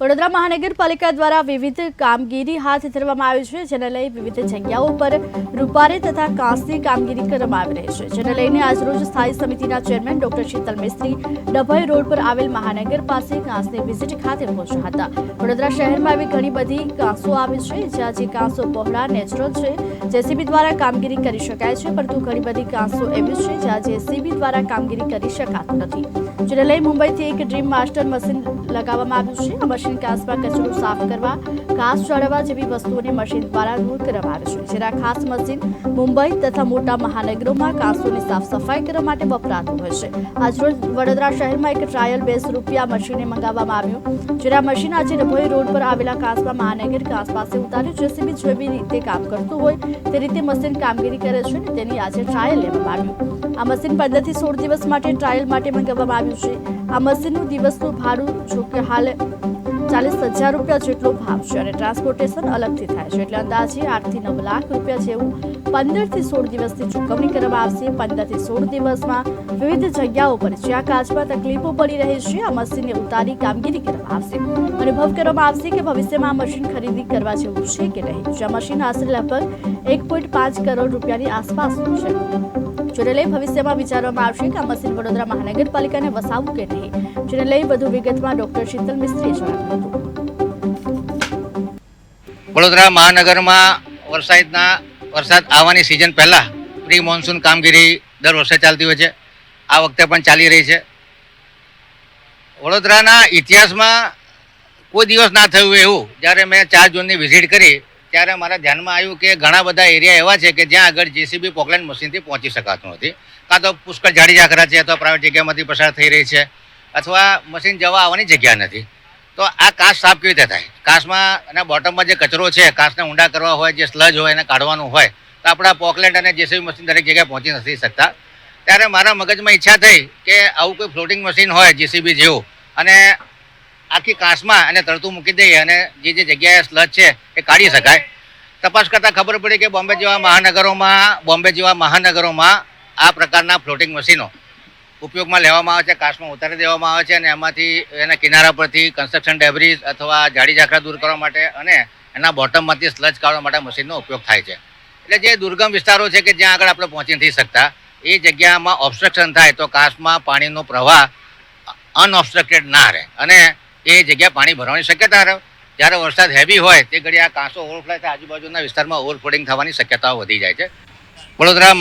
વડોદરા મહાનગરપાલિકા દ્વારા વિવિધ કામગીરી હાથ ધરવામાં આવી છે, જેને લઈ વિવિધ જગ્યાઓ પર રૂપારે તથા કાંસની કામગીરી કરવામાં આવી રહી છે, જેને લઈને આજરોજ સ્થાયી સમિતિના chairman doctor Sheetal Mistry Dabhoi road પર આવેલ મહાનગર પાસે કાંસની વિઝિટ ખાતે પહોંચ્યા હતા. વડોદરા શહેરમાં આવી ઘણી બધી કાંસો આવી છે, જ્યાં જે કાંસો પહોળા નેચરલ છે, જેસીબી દ્વારા કામગીરી કરી શકાય છે, પરંતુ ઘણી બધી કાંસો એવી છે, જ્યાં જેસીબી દ્વારા કામગીરી કરી શકાતી નથી. જેને લઈ મુંબઈથી એક ડ્રીમ માસ્ટર મશીન લગાવવામાં આવ્યું છે, આ કાચમાં કચરો સાફ કરવા ઘાસ ચડવા જેવી વસ્તુઓને મશીન દ્વારા દૂર કરવામાં આવે છે. જેના ખાસ મશીન મુંબઈ તથા મોટા મહાનગરોમાં કાંસોની સાફ સફાઈ કરવા માટે વપરાતું હોય છે. આજરોજ વડોદરા શહેરમાં એક ટ્રાયલ બેઝ રૂપિયા મશીને મંગાવવામાં આવ્યું, જેના મશીન આજે ડભોઈ રોડ પર આવેલા કાંસમાં મહાનગર કાંસ પાસે ઉતાર્યું. જેસીબી જેવી રીતે કામ કરતું હોય, તે રીતે મશીન કામગીરી કરે છે અને તેની આજે ટ્રાયલ લેવામાં આવ્યું. આ મશીન પંદરથી સોળ દિવસ માટે ટ્રાયલ માટે મંગાવવામાં આવ્યું છે. આ મશીનનું દિવસનું ભાડું જો કે હાલ ચાલીસ હજાર રૂપિયા જેટલો ભાવ છે અને ટ્રાન્સપોર્ટેશન અલગથી થાય છે. એટલે અંદાજે આઠથી નવ લાખ રૂપિયા જેવું પંદરથી સોળ દિવસની ચૂકવણી કરવામાં આવશે. પંદરથી સોળ દિવસમાં વિવિધ જગ્યાઓ પર જ્યાં કાચમાં તકલીફો પડી રહી છે. આ મશીનને ઉતારી કામગીરી કરવામાં આવશે. અનુભવ કરવામાં આવશે કે ભવિષ્યમાં આ મશીન ખરીદી કરવા જેવું છે કે નહીં. જ્યાં મશીન આશરે લગભગ એક પોઈન્ટ પાંચ કરોડ રૂપિયાની આસપાસનું છે. જેને લઈ ભવિષ્યમાં વિચારવામાં આવશે કે આ મશીન વડોદરા મહાનગરપાલિકાને વસાવવું કે નહીં, જેને લઈ વધુ વિગતમાં ડોક્ટર શીતલ મિસ્ત્રીએ જણાવ્યું હતું. વડોદરા મહાનગરમાં વરસાદના વરસાદ આવવાની સિઝન પહેલાં પ્રી મોન્સૂન કામગીરી દર વર્ષે ચાલતી હોય છે. આ વખતે પણ ચાલી રહી છે. વડોદરાના ઇતિહાસમાં કોઈ દિવસ ના થયું એવું. જ્યારે મેં ચાર જૂનની વિઝિટ કરી ત્યારે મારા ધ્યાનમાં આવ્યું કે ઘણા બધા એરિયા એવા છે કે જ્યાં આગળ જેસીબી પોકલેન મશીનથી પહોંચી શકાતું નથી. કાં તો પુષ્કળ જાડી ઝાકરા છે અથવા પ્રાઇવેટ જગ્યામાંથી પસાર થઈ રહી છે અથવા મશીન જવા આવવાની જગ્યા નથી. તો આ કાસ સાફ કેવી રીતે થાય? કાસમાં અને બોટમમાં જે કચરો છે કાસને ઊંડા કરવા હોય, જે સ્લજ હોય, એને કાઢવાનું હોય, તો આપણા પોકલેટ અને જેસીબી મશીન દરેક જગ્યાએ પહોંચી નથી શકતા. ત્યારે મારા મગજમાં ઈચ્છા થઈ કે આવું કોઈ ફ્લોટિંગ મશીન હોય, જેસીબી જેવું. અને આખી કાસમાં અને તરતું મૂકી દઈએ અને જે જે જગ્યાએ સ્લજ છે એ કાઢી શકાય. તપાસ કરતાં ખબર પડી કે બોમ્બે જેવા મહાનગરોમાં, બોમ્બે જેવા મહાનગરોમાં આ પ્રકારના ફ્લોટિંગ મશીનો ઉપયોગમાં લેવામાં આવે છે, કાશમાં ઉતારી દેવામાં આવે છે અને એમાંથી એના કિનારા પરથી કન્સ્ટ્રક્શન ડેબ્રીઝ અથવા જાડી ઝાખરા દૂર કરવા માટે અને એના બોટમમાંથી સ્લજ કાઢવા માટે મશીનનો ઉપયોગ થાય છે. એટલે જે દુર્ગમ વિસ્તારો છે કે જ્યાં આગળ આપણે પહોંચી નથી શકતા, એ જગ્યામાં ઓબ્સ્ટ્રક્શન થાય તો કાશમાં પાણીનો પ્રવાહ અનઓબ્સ્ટ્રક્ટેડ ના રહે. અને એ જગ્યા પાણી ભરવાની શક્યતા રહે. જ્યારે વરસાદ હેવી હોય, તે ઘડી આ કાંસો ઓવરફ્લો થાય, આજુબાજુના વિસ્તારમાં ઓવરફ્લોડિંગ થવાની શક્યતાઓ વધી જાય છે. વડોદરા